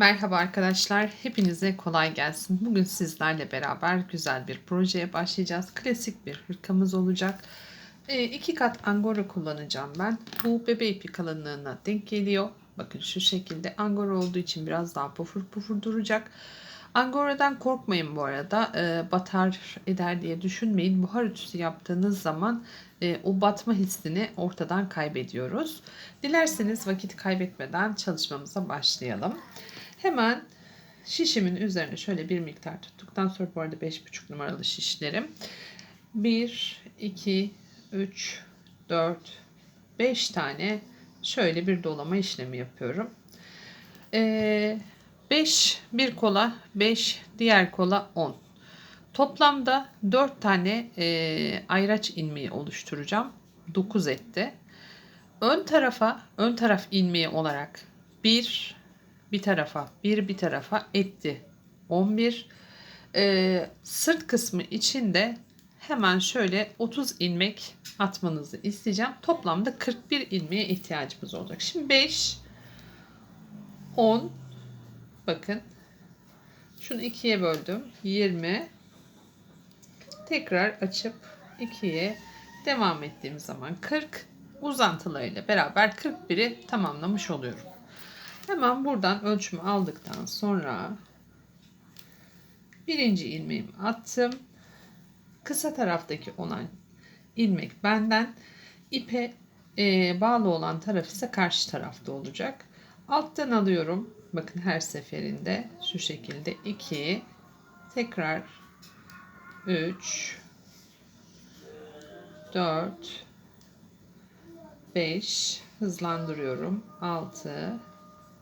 Merhaba arkadaşlar, hepinize kolay gelsin. Bugün sizlerle beraber güzel bir projeye başlayacağız. Klasik bir hırkamız olacak. E, iki kat angora kullanacağım ben. Bu bebe ipi kalınlığına denk geliyor. Bakın şu şekilde angora olduğu için biraz daha pufur pufur duracak. Angoradan korkmayın bu arada. E, batar eder diye düşünmeyin. Buhar ütüsü yaptığınız zaman e, o batma hissini ortadan kaybediyoruz. Dilerseniz vakit kaybetmeden çalışmamıza başlayalım. Hemen şişimin üzerine şöyle bir miktar tuttuktan sonra bu arada 5,5 numaralı şişlerim. 1, 2, 3, 4, 5 tane şöyle bir dolama işlemi yapıyorum. 5 ee, bir kola 5 diğer kola 10. Toplamda 4 tane e, ayraç ilmeği oluşturacağım. 9 etti. Ön tarafa ön taraf ilmeği olarak 1 bir tarafa bir bir tarafa etti. 11 ee, sırt kısmı içinde hemen şöyle 30 ilmek atmanızı isteyeceğim. Toplamda 41 ilmeğe ihtiyacımız olacak. Şimdi 5 10 bakın. Şunu ikiye böldüm. 20 tekrar açıp ikiye devam ettiğim zaman 40 uzantılarıyla beraber 41'i tamamlamış oluyorum. Hemen buradan ölçümü aldıktan sonra birinci ilmeğimi attım. Kısa taraftaki olan ilmek benden ipe e, bağlı olan taraf ise karşı tarafta olacak. Alttan alıyorum. Bakın her seferinde şu şekilde 2 tekrar 3 4 5 hızlandırıyorum. 6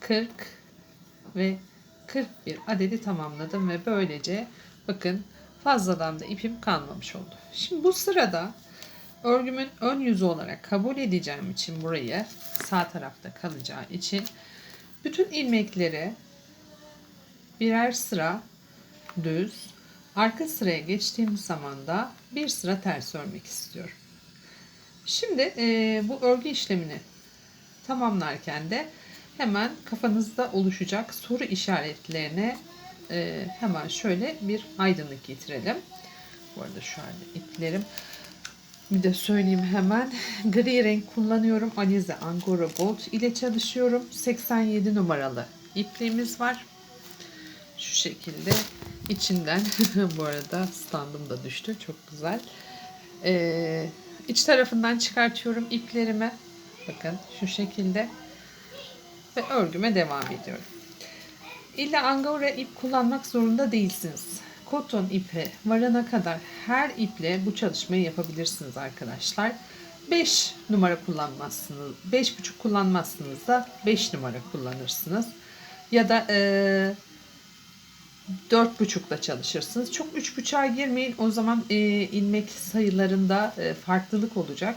40 ve 41 adedi tamamladım ve böylece bakın fazladan da ipim kalmamış oldu. Şimdi bu sırada örgümün ön yüzü olarak kabul edeceğim için burayı sağ tarafta kalacağı için bütün ilmekleri birer sıra düz arka sıraya geçtiğimiz zaman da bir sıra ters örmek istiyorum. Şimdi e, bu örgü işlemini tamamlarken de hemen kafanızda oluşacak soru işaretlerine e, hemen şöyle bir aydınlık getirelim. Bu arada şu an iplerim. Bir de söyleyeyim hemen. Gri renk kullanıyorum. Alize Angora Gold ile çalışıyorum. 87 numaralı ipliğimiz var. Şu şekilde içinden bu arada standım da düştü. Çok güzel. Ee, iç tarafından çıkartıyorum iplerimi. Bakın şu şekilde ve örgüme devam ediyorum. İlla angora ip kullanmak zorunda değilsiniz. Koton ipi varana kadar her iple bu çalışmayı yapabilirsiniz arkadaşlar. 5 numara kullanmazsınız. 5,5 kullanmazsınız da 5 numara kullanırsınız. Ya da e, 4,5'la çalışırsınız. Çok 3,5'a girmeyin. O zaman e, ilmek sayılarında e, farklılık olacak.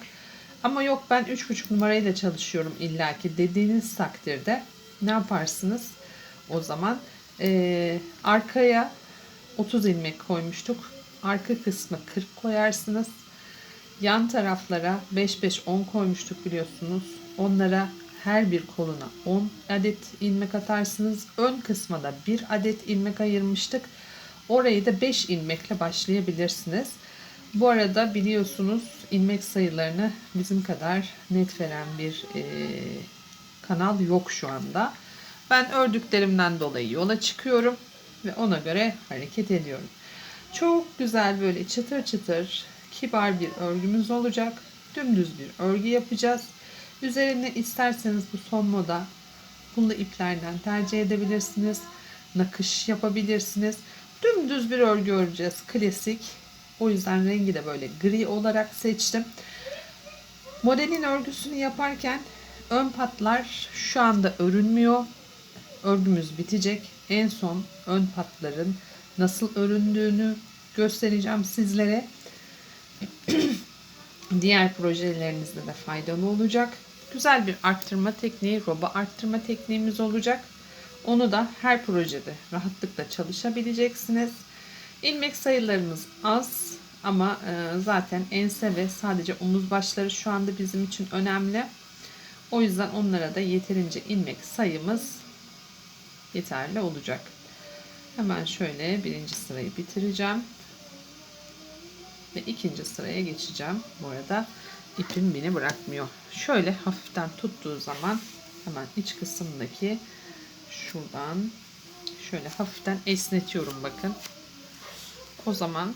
Ama yok ben 3,5 numarayla çalışıyorum illaki dediğiniz takdirde ne yaparsınız? O zaman e, arkaya 30 ilmek koymuştuk. Arka kısmı 40 koyarsınız. Yan taraflara 5-5-10 koymuştuk biliyorsunuz. Onlara her bir koluna 10 adet ilmek atarsınız. Ön kısma da 1 adet ilmek ayırmıştık. Orayı da 5 ilmekle başlayabilirsiniz. Bu arada biliyorsunuz ilmek sayılarını bizim kadar net veren bir e, kanal yok şu anda. Ben ördüklerimden dolayı yola çıkıyorum ve ona göre hareket ediyorum. Çok güzel böyle çıtır çıtır kibar bir örgümüz olacak. Dümdüz bir örgü yapacağız. Üzerine isterseniz bu son moda pullu iplerden tercih edebilirsiniz. Nakış yapabilirsiniz. Dümdüz bir örgü öreceğiz. Klasik. O yüzden rengi de böyle gri olarak seçtim. Modelin örgüsünü yaparken ön patlar şu anda örülmüyor. Örgümüz bitecek. En son ön patların nasıl öründüğünü göstereceğim sizlere. Diğer projelerinizde de faydalı olacak. Güzel bir arttırma tekniği, roba arttırma tekniğimiz olacak. Onu da her projede rahatlıkla çalışabileceksiniz. İlmek sayılarımız az ama e, zaten ense ve sadece omuz başları şu anda bizim için önemli. O yüzden onlara da yeterince ilmek sayımız yeterli olacak. Hemen şöyle birinci sırayı bitireceğim. Ve ikinci sıraya geçeceğim. Bu arada ipim beni bırakmıyor. Şöyle hafiften tuttuğu zaman hemen iç kısımdaki şuradan şöyle hafiften esnetiyorum bakın. O zaman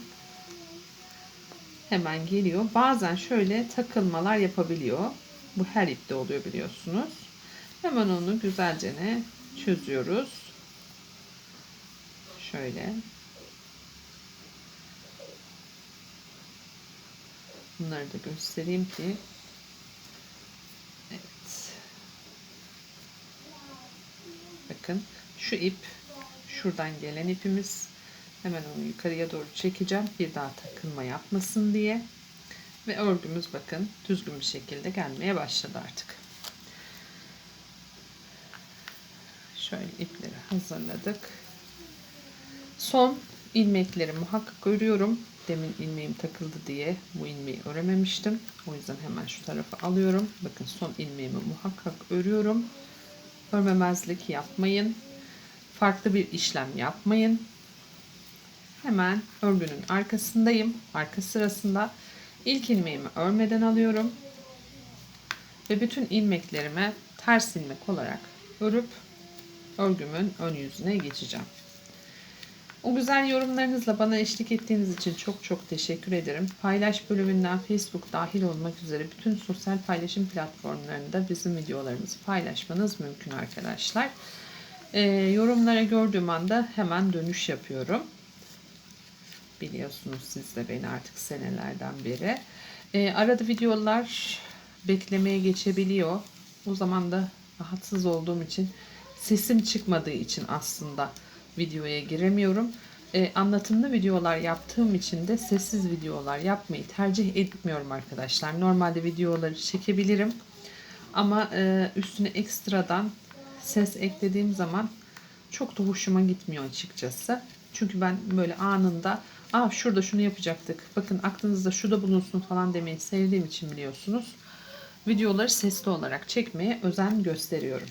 hemen geliyor. Bazen şöyle takılmalar yapabiliyor. Bu her ipte oluyor biliyorsunuz. Hemen onu güzelce ne çözüyoruz. Şöyle. Bunları da göstereyim ki Evet. Bakın şu ip şuradan gelen ipimiz hemen onu yukarıya doğru çekeceğim. Bir daha takılma yapmasın diye. Ve örgümüz bakın düzgün bir şekilde gelmeye başladı artık. Şöyle ipleri hazırladık. Son ilmekleri muhakkak örüyorum. Demin ilmeğim takıldı diye bu ilmeği örememiştim. O yüzden hemen şu tarafa alıyorum. Bakın son ilmeğimi muhakkak örüyorum. Örmemezlik yapmayın. Farklı bir işlem yapmayın hemen örgünün arkasındayım arka sırasında ilk ilmeğimi örmeden alıyorum ve bütün ilmeklerime ters ilmek olarak örüp örgümün ön yüzüne geçeceğim. O güzel yorumlarınızla bana eşlik ettiğiniz için çok çok teşekkür ederim. Paylaş bölümünden Facebook dahil olmak üzere bütün sosyal paylaşım platformlarında bizim videolarımızı paylaşmanız mümkün arkadaşlar. Ee, yorumlara gördüğüm anda hemen dönüş yapıyorum. Biliyorsunuz siz de beni artık senelerden beri. Ee, arada videolar beklemeye geçebiliyor. O zaman da rahatsız olduğum için sesim çıkmadığı için aslında videoya giremiyorum. Ee, anlatımlı videolar yaptığım için de sessiz videolar yapmayı tercih etmiyorum arkadaşlar. Normalde videoları çekebilirim. Ama e, üstüne ekstradan ses eklediğim zaman çok da hoşuma gitmiyor açıkçası. Çünkü ben böyle anında Aa şurada şunu yapacaktık. Bakın aklınızda şu da bulunsun falan demeyi sevdiğim için biliyorsunuz. Videoları sesli olarak çekmeye özen gösteriyorum.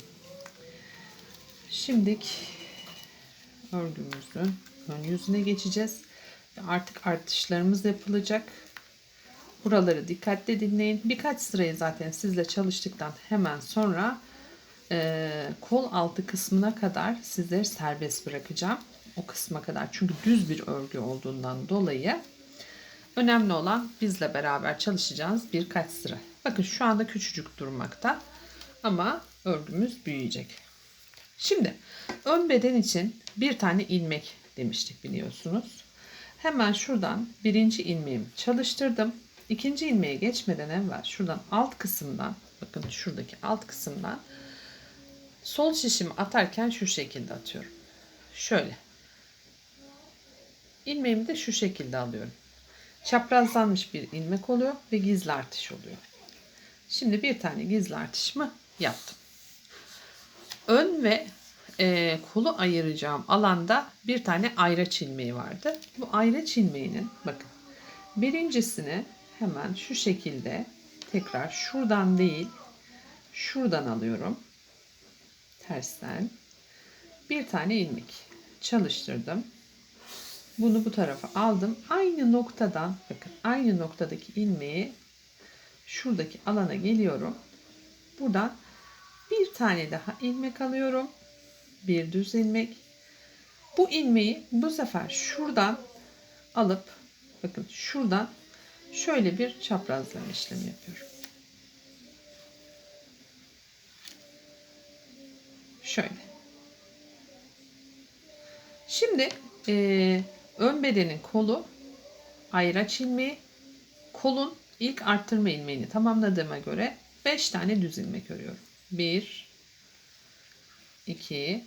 Şimdilik örgümüzün ön yüzüne geçeceğiz. Artık artışlarımız yapılacak. Buraları dikkatle dinleyin. Birkaç sırayı zaten sizle çalıştıktan hemen sonra e, kol altı kısmına kadar sizleri serbest bırakacağım. O kısma kadar. Çünkü düz bir örgü olduğundan dolayı önemli olan bizle beraber çalışacağınız birkaç sıra. Bakın şu anda küçücük durmakta ama örgümüz büyüyecek. Şimdi ön beden için bir tane ilmek demiştik biliyorsunuz. Hemen şuradan birinci ilmeğimi çalıştırdım. İkinci ilmeğe geçmeden evvel şuradan alt kısımdan bakın şuradaki alt kısımdan sol şişimi atarken şu şekilde atıyorum. Şöyle. İlmeğimi de şu şekilde alıyorum. Çaprazlanmış bir ilmek oluyor ve gizli artış oluyor. Şimdi bir tane gizli artışımı yaptım. Ön ve e, kolu ayıracağım alanda bir tane ayraç ilmeği vardı. Bu ayraç ilmeğinin bakın birincisini hemen şu şekilde tekrar şuradan değil şuradan alıyorum. Tersten bir tane ilmek çalıştırdım. Bunu bu tarafa aldım. Aynı noktadan bakın aynı noktadaki ilmeği şuradaki alana geliyorum. Buradan bir tane daha ilmek alıyorum. bir düz ilmek. Bu ilmeği bu sefer şuradan alıp bakın şuradan şöyle bir çaprazlama işlemi yapıyorum. Şöyle. Şimdi eee, ön bedenin kolu ayraç ilmeği, kolun ilk arttırma ilmeğini tamamladığıma göre 5 tane düz ilmek örüyorum. 1 2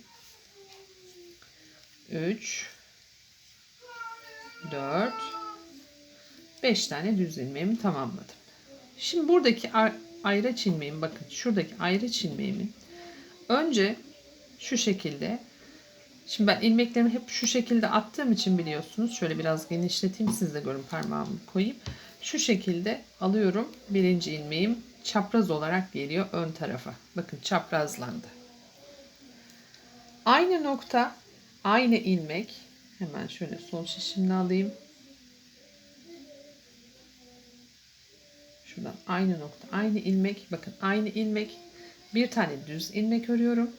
3 4 5 tane düz ilmeğimi tamamladım. Şimdi buradaki ayraç ilmeğim bakın şuradaki ayraç ilmeğimin önce şu şekilde Şimdi ben ilmeklerimi hep şu şekilde attığım için biliyorsunuz. Şöyle biraz genişleteyim siz de görün parmağımı koyayım. Şu şekilde alıyorum. Birinci ilmeğim çapraz olarak geliyor ön tarafa. Bakın çaprazlandı. Aynı nokta, aynı ilmek. Hemen şöyle sol şişimle alayım. Şuradan aynı nokta, aynı ilmek. Bakın aynı ilmek. Bir tane düz ilmek örüyorum.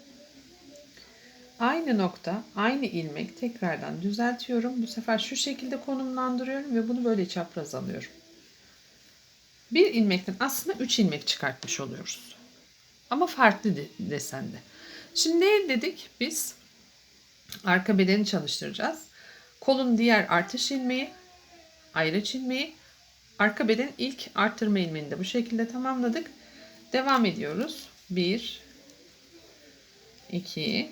Aynı nokta, aynı ilmek tekrardan düzeltiyorum. Bu sefer şu şekilde konumlandırıyorum ve bunu böyle çapraz alıyorum. Bir ilmekten aslında 3 ilmek çıkartmış oluyoruz. Ama farklı de- desende. Şimdi ne dedik biz? Arka bedeni çalıştıracağız. Kolun diğer artış ilmeği, ayrıç ilmeği, arka beden ilk arttırma ilmeğini de bu şekilde tamamladık. Devam ediyoruz. 1 2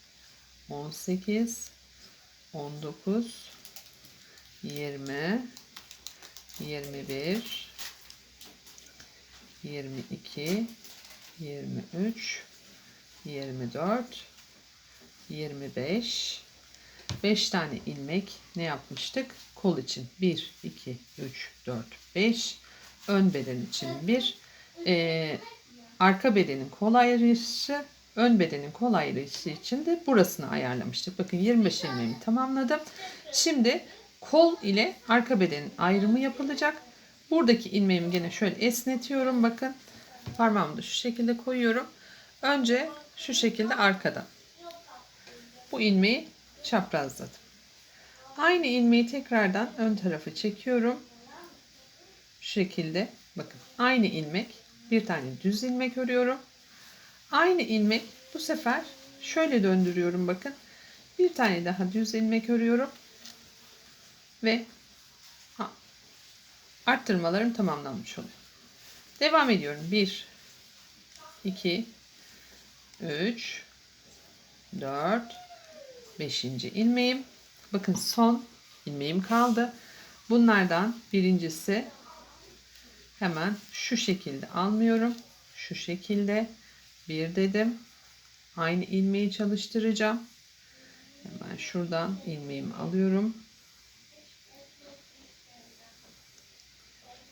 18 19 20 21 22 23 24 25 5 tane ilmek ne yapmıştık? Kol için. 1 2 3 4 5 ön beden için 1 ee, arka bedenin kol ayrışı ön bedenin kol ayrışı için de burasını ayarlamıştık. Bakın 25 ilmeğimi tamamladım. Şimdi kol ile arka bedenin ayrımı yapılacak. Buradaki ilmeğimi gene şöyle esnetiyorum. Bakın parmağımı da şu şekilde koyuyorum. Önce şu şekilde arkadan. Bu ilmeği çaprazladım. Aynı ilmeği tekrardan ön tarafa çekiyorum. Şu şekilde bakın aynı ilmek bir tane düz ilmek örüyorum. Aynı ilmek bu sefer şöyle döndürüyorum bakın. Bir tane daha düz ilmek örüyorum. Ve arttırmalarım tamamlanmış oluyor. Devam ediyorum. 1 2 3 4 5. ilmeğim. Bakın son ilmeğim kaldı. Bunlardan birincisi hemen şu şekilde almıyorum. Şu şekilde bir dedim. Aynı ilmeği çalıştıracağım. Hemen şuradan ilmeğimi alıyorum.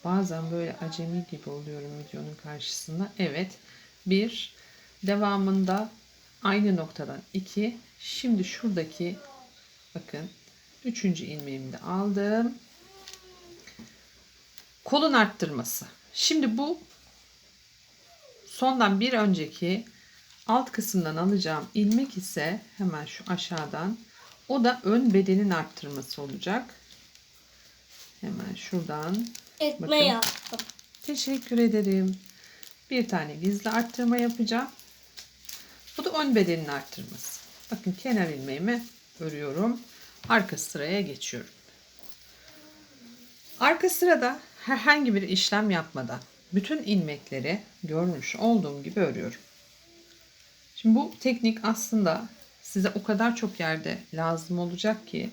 Bazen böyle acemi gibi oluyorum videonun karşısında. Evet. Bir. Devamında aynı noktadan iki. Şimdi şuradaki bakın üçüncü ilmeğimi de aldım. Kolun arttırması. Şimdi bu sondan bir önceki alt kısımdan alacağım ilmek ise hemen şu aşağıdan o da ön bedenin arttırması olacak. Hemen şuradan Bakın. yaptım. Teşekkür ederim. Bir tane gizli arttırma yapacağım. Bu da ön bedenin arttırması. Bakın kenar ilmeğimi örüyorum. Arka sıraya geçiyorum. Arka sırada herhangi bir işlem yapmadan bütün ilmekleri görmüş olduğum gibi örüyorum. Şimdi bu teknik aslında size o kadar çok yerde lazım olacak ki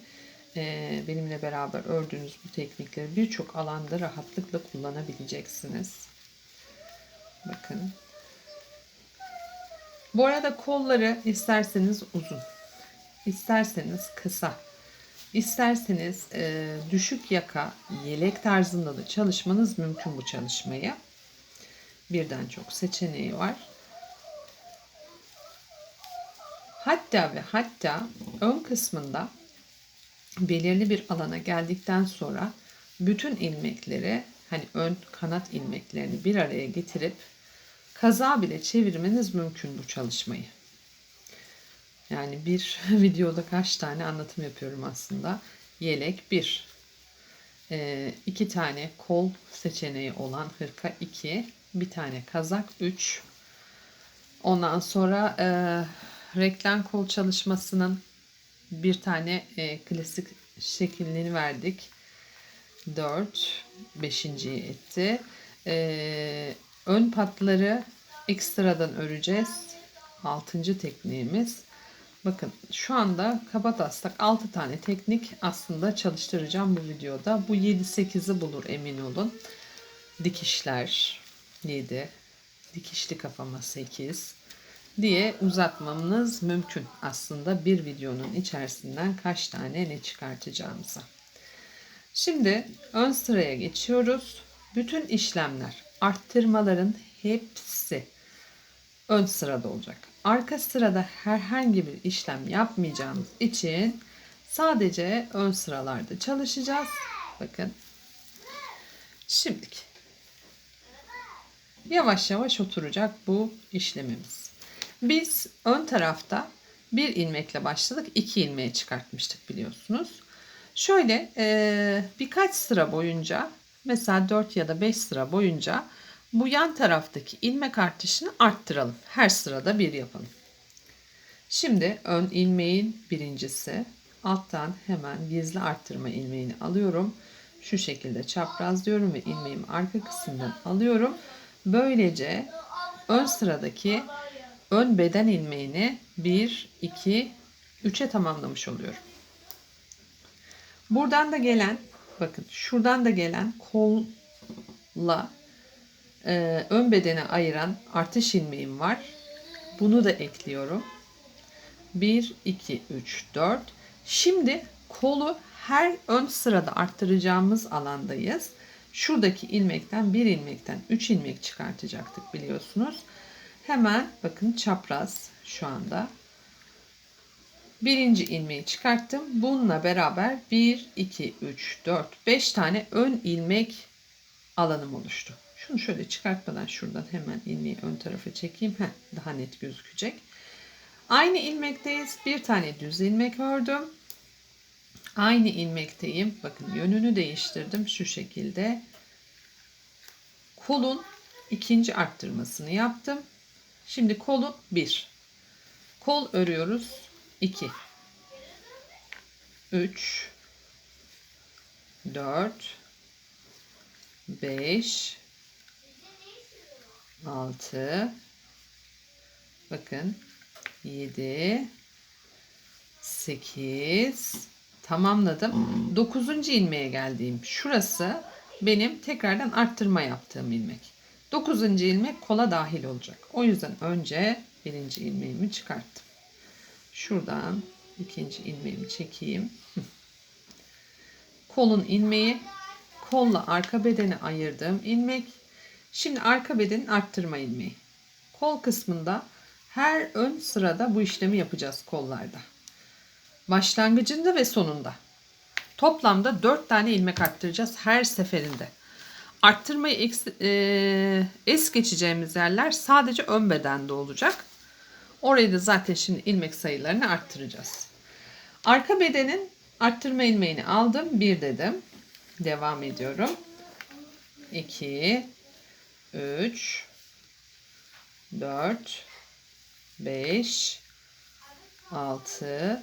e, benimle beraber ördüğünüz bu teknikleri birçok alanda rahatlıkla kullanabileceksiniz. Bakın. Bu arada kolları isterseniz uzun, isterseniz kısa, isterseniz e, düşük yaka yelek tarzında da çalışmanız mümkün bu çalışmayı. Birden çok seçeneği var. Hatta ve hatta ön kısmında belirli bir alana geldikten sonra bütün ilmekleri hani ön kanat ilmeklerini bir araya getirip kaza bile çevirmeniz mümkün bu çalışmayı. Yani bir videoda kaç tane anlatım yapıyorum aslında. Yelek 1, e, iki tane kol seçeneği olan hırka 2, bir tane kazak 3. Ondan sonra e, reklam kol çalışmasının bir tane e, klasik şeklini verdik. 4, 5. etti. E, ön patları ekstradan öreceğiz. 6. tekniğimiz. Bakın şu anda kaba taslak 6 tane teknik aslında çalıştıracağım bu videoda. Bu 7-8'i bulur emin olun. Dikişler 7, dikişli kafama 8 diye uzatmamız mümkün aslında bir videonun içerisinden kaç tane ne çıkartacağımıza. Şimdi ön sıraya geçiyoruz. Bütün işlemler, arttırmaların hepsi ön sırada olacak. Arka sırada herhangi bir işlem yapmayacağımız için sadece ön sıralarda çalışacağız. Bakın. Şimdilik. Yavaş yavaş oturacak bu işlemimiz. Biz ön tarafta bir ilmekle başladık. iki ilmeğe çıkartmıştık biliyorsunuz. Şöyle e, birkaç sıra boyunca mesela 4 ya da 5 sıra boyunca bu yan taraftaki ilmek artışını arttıralım. Her sırada bir yapalım. Şimdi ön ilmeğin birincisi alttan hemen gizli arttırma ilmeğini alıyorum. Şu şekilde çapraz diyorum ve ilmeğimi arka kısımdan alıyorum. Böylece ön sıradaki ön beden ilmeğini 1, 2, 3'e tamamlamış oluyorum. Buradan da gelen bakın şuradan da gelen kolla e, ön bedene ayıran artış ilmeğim var. Bunu da ekliyorum. 1, 2, 3, 4. Şimdi kolu her ön sırada arttıracağımız alandayız. Şuradaki ilmekten bir ilmekten 3 ilmek çıkartacaktık biliyorsunuz. Hemen bakın çapraz şu anda. Birinci ilmeği çıkarttım. Bununla beraber 1, 2, 3, 4, 5 tane ön ilmek alanım oluştu. Şunu şöyle çıkartmadan şuradan hemen ilmeği ön tarafa çekeyim. Heh, daha net gözükecek. Aynı ilmekteyiz. Bir tane düz ilmek ördüm. Aynı ilmekteyim. Bakın yönünü değiştirdim. Şu şekilde. Kolun ikinci arttırmasını yaptım. Şimdi kolu 1. Kol örüyoruz. 2. 3. 4. 5. 6. Bakın 7 8 tamamladım. 9. ilmeğe geldiğim şurası benim tekrardan arttırma yaptığım ilmek. 9. ilmek kola dahil olacak. O yüzden önce birinci ilmeğimi çıkarttım. Şuradan ikinci ilmeğimi çekeyim. Kolun ilmeği, kolla arka bedeni ayırdığım ilmek. Şimdi arka bedenin arttırma ilmeği. Kol kısmında her ön sırada bu işlemi yapacağız kollarda. Başlangıcında ve sonunda. Toplamda 4 tane ilmek arttıracağız her seferinde. Arttırmayı eks, e, es geçeceğimiz yerler sadece ön bedende olacak. Orayı da zaten şimdi ilmek sayılarını arttıracağız. Arka bedenin arttırma ilmeğini aldım. 1 dedim. Devam ediyorum. 2 3 4 5 6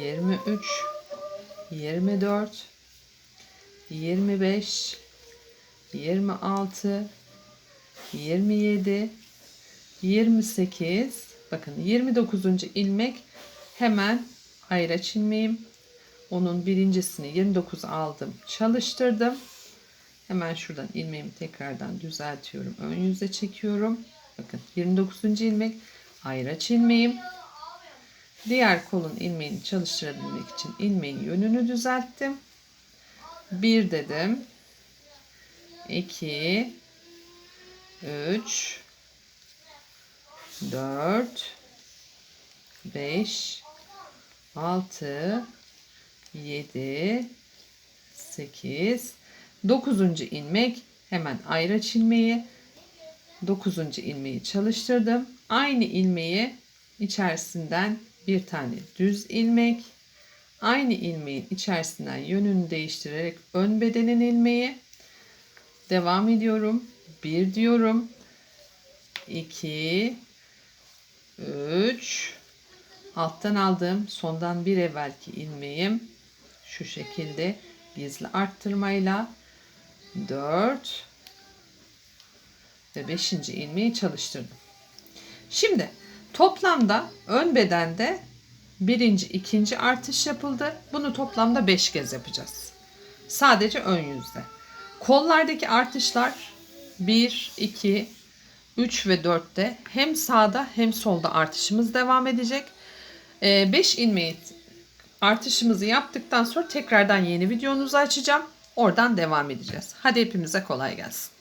23, 24, 25, 26, 27, 28. Bakın 29. ilmek hemen ayraç ilmeğim. Onun birincisini 29 aldım, çalıştırdım. Hemen şuradan ilmeğimi tekrardan düzeltiyorum. Ön yüze çekiyorum. Bakın 29. ilmek ayraç ilmeğim. Diğer kolun ilmeğini çalıştırabilmek için ilmeğin yönünü düzelttim. 1 dedim. 2 3 4 5 6 7 8 9. ilmek hemen ayraç ilmeği 9. ilmeği çalıştırdım. Aynı ilmeği içerisinden bir tane düz ilmek aynı ilmeğin içerisinden yönünü değiştirerek ön bedenin ilmeği devam ediyorum. 1 diyorum. 2 3 alttan aldığım sondan bir evvelki ilmeğim şu şekilde gizli arttırmayla 4 ve 5. ilmeği çalıştırdım. Şimdi toplamda ön bedende birinci, ikinci artış yapıldı. Bunu toplamda 5 kez yapacağız. Sadece ön yüzde. Kollardaki artışlar 1, 2, 3 ve 4'te hem sağda hem solda artışımız devam edecek. 5 ilmeği artışımızı yaptıktan sonra tekrardan yeni videonuzu açacağım. Oradan devam edeceğiz. Hadi hepimize kolay gelsin.